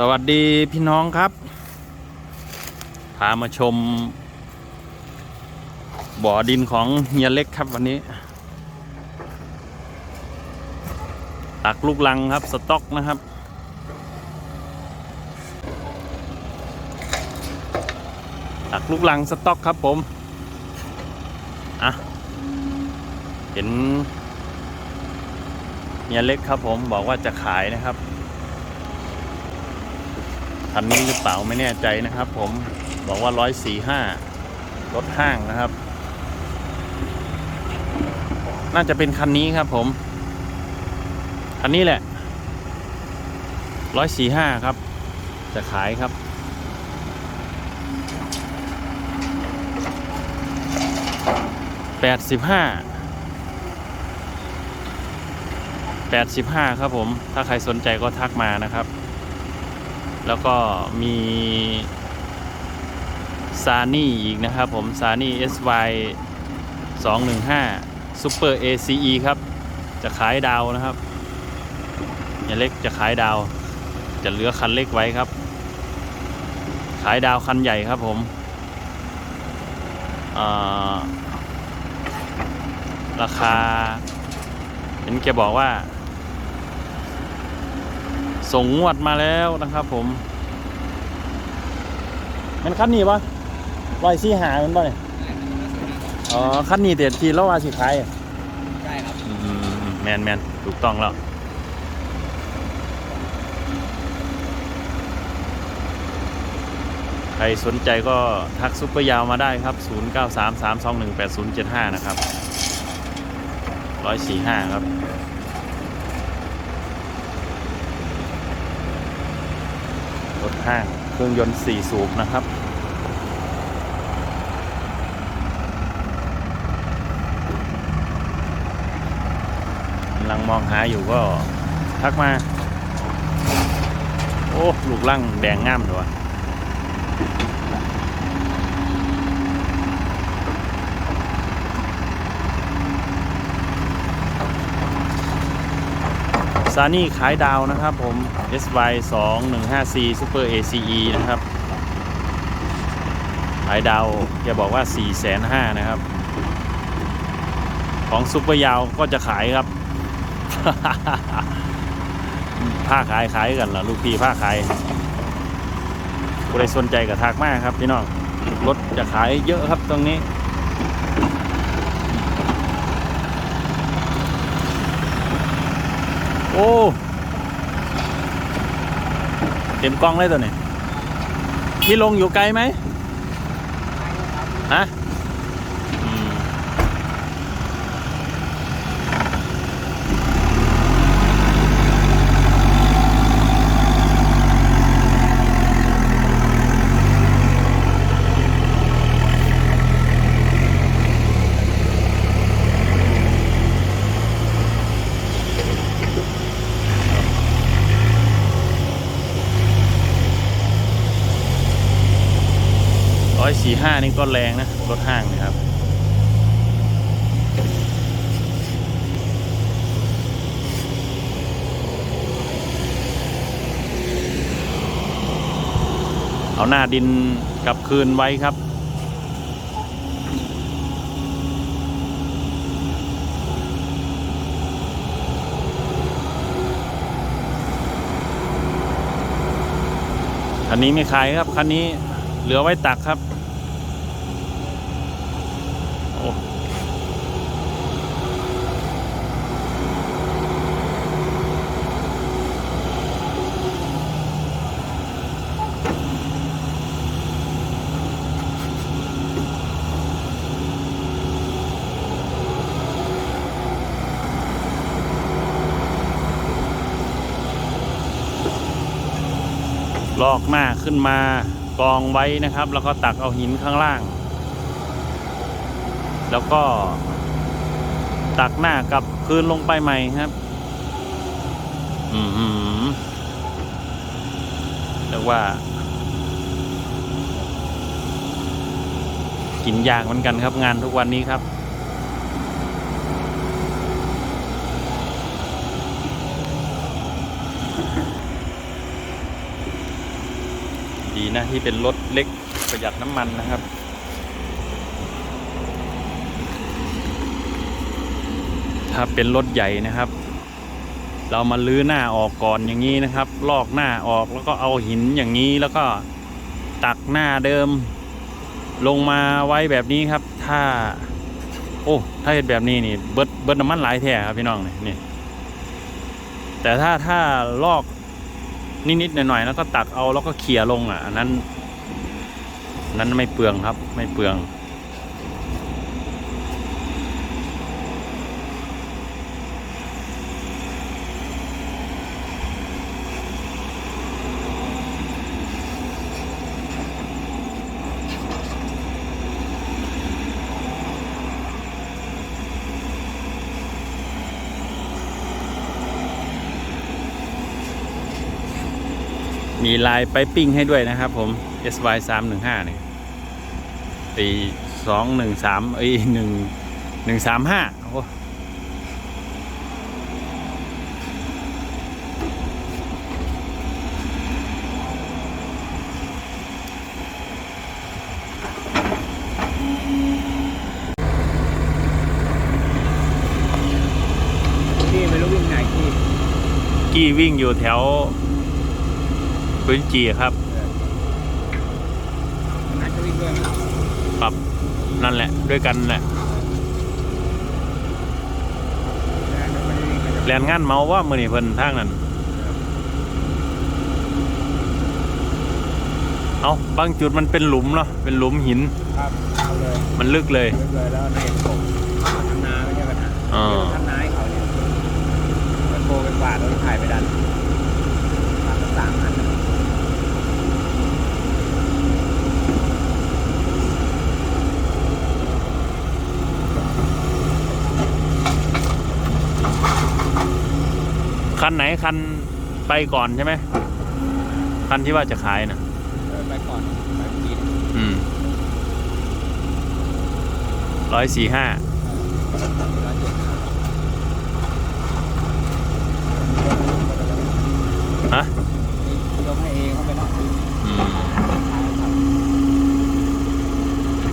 สวัสดีพี่น้องครับ พามาชม บ่อดินของเฮียเล็กครับวันนี้ตักลูกลังครับ สต็อกนะครับ ตักลูกลังสต็อกครับผม อะ เห็นเฮียเล็กครับผมบอกว่าจะขายนะครับ คันนี้หรือเปล่าไม่แน่ใจนะครับผมบอกว่าร้อยสี่ห้ารถห้างนะครับ น่าจะเป็นคันนี้ครับผม คันนี้แหละร้อยสี่ห้าครับ จะขายครับ แปดสิบห้า แปดสิบห้าครับผม ถ้าใครสนใจก็ทักมานะครับ แล้วก็มีซานี่อีกนะครับผมซานี่ SY 215 Super ACE ครับ จะขายดาวนะครับอย่าเล็กจะขายดาว จะเหลือคันเล็กไว้ครับ ขายดาวคันใหญ่ครับผมราคาเห็นแกบอกว่า ส่งงวดมาแล้วนะครับผม มันคันนี้ปะร้อยสี่หามันปะเนี่ยอ๋อคันนี้เด็ดทีแล้วว่าสิขายอะใช่ครับอืมแมนแมนถูกต้องแล้วใครสนใจก็ทักซุปเปอร์ยาวมาได้ครับ 0933218075 นะครับ 145 ครับ รถห้างเครื่องยนต์ 4 สูบนะครับ กำลังมองหาอยู่ก็ทักมา โอ้ ลูกลั่งแดงงามด้วย ซานี่ขายดาวนะครับผม SY 2 1 5 C Super ACE นะครับ ขายดาวแกบอกว่า 4 5 0 0 0นะครับ ของซุปเปอร์ยาวก็จะขายครับ ผ้าขายขายกันเหรอลูกพี่ผ้าขายผู้ใดสนใจกับทักมากครับพี่น้องรถจะขายเยอะครับตรงนี้ โอ้เต็มกล้องเลยตัวนี้พี่ลงอยู่ไกลไหมฮะ สี่ห้านี่ก็แรงนะ รถห้างนะครับ เอาหน้าดินกลับคืนไว้ครับคันนี้ไม่ขายครับ คันนี้เหลือไว้ตักครับ ลอกหน้าขึ้นมากองไว้นะครับ แล้วก็ตักเอาหินข้างล่าง แล้วก็ ตักหน้ากลับคืนลงไปใหม่ครับ อืมเรียกว่า กินยากเหมือนกันครับงานทุกวันนี้ครับดีนะที่เป็นรถเล็กประหยัดน้ำมันนะครับ ถ้าเป็นรถใหญ่นะครับ เรามาลื้อหน้าออกก่อนอย่างนี้นะครับ ลอกหน้าออกแล้วก็เอาหินอย่างนี้แล้วก็ตักหน้าเดิม ลงมาไว้แบบนี้ครับ ถ้า โอ้ถ้าเห็นแบบนี้นี่เบิดเบิดน้ำมันหลายแท้ครับพี่น้องนี่นี่แต่ถ้าถ้าลอกนิดๆหน่อยๆแล้วก็ตักเอาแล้วก็เขี่ยลงอะอันนั้นนั้นไม่เปลืองครับ ไม่เปลือง มีลายไปปิ้งให้ด้วยนะครับผม SY 3 1 5เนี่ยปีสองหนึ่งสามเอ้ยหนึ่งหนึ่งสามห้าโอ้พี่ไม่รู้วิ่งไหนพี่กี้วิ่งอยู่แถว พื้นจีครับนัดจะวิ่งด้วยไหมปรับ นั่นแหละ ด้วยกันแหละไม่ได้วิ่งกันจะแลนงานเมาว่ามือนี่เพิ่นทางนั้น เอาบางจุดมันเป็นหลุมเนาะ เป็นหลุมหิน ครับเอาเลย มันลึกเลยลึกเลยแล้วในผมทำนาไม่ใช่ปัญหา อ๋อ ทำนาให้เขาเนี่ยมันโทรไปกวาดแล้วถ่ายไปดันทำสามอัน คันไหนคันไปก่อนใช่ไหมคันที่ว่าจะขายนะเดินไปก่อนไปกินอืมร้อยสี่ห้าร้อยเจ็ดสิบฮะยกให้เองเขาไปเนาะอืม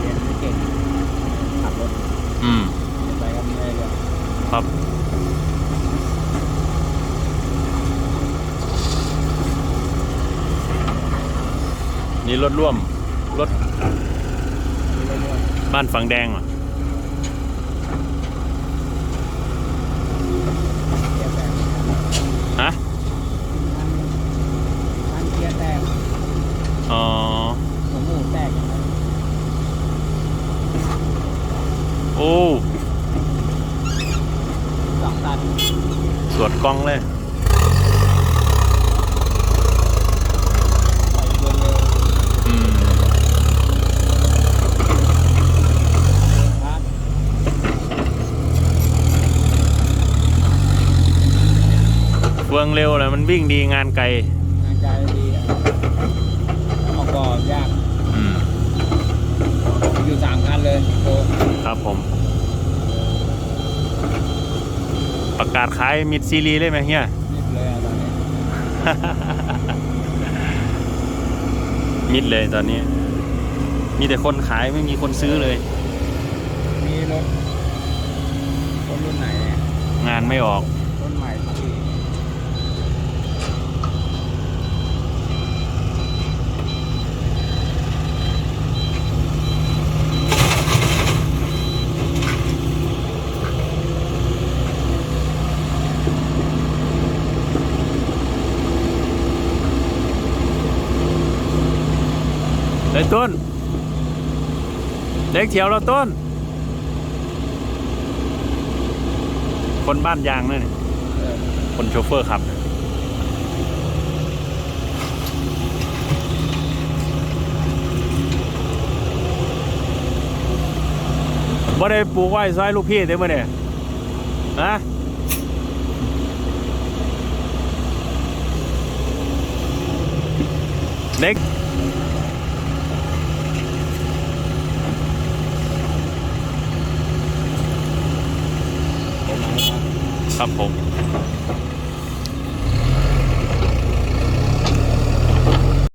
เรียนไม่เก่งขับรถอืมไปก็ไม่ได้เลยครับ นี่รถร่วมรถเรื่อยบ้านฝังแดงเหรอๆเกียร์แตกฮะอันเกียร์แตกอ๋อหัวหมูแตกอย่างนั้นโอ้สองตันสวดกล้องเลย ปล่อยเกินเร็ว อืม ครับ เฟืองเร็วเลยมันวิ่งดีงานไกลงานใจดีอะออกก่อนยากอืมอยู่สามคันเลยโตครับผม ประกาศขายมิดซีรีส์เลยไหมเฮียนิดเลยอะตอนนี้ มิดเลยตอนนี้ มีแต่คนขายไม่มีคนซื้อเลย มีรถรถรุ่นไหนเนี่ยงานไม่ออก รุ่นใหม่ที่ เล็ก ต้น เล็กเถียวเราต้น คนบ้านยางนั่นนี่คนโชเฟอร์ขับบ่ได้ปลูกไว้ซอยลูกพี่เด้อมื่อเนี่ยนะเล็ก ผมไหนครับ ครับผม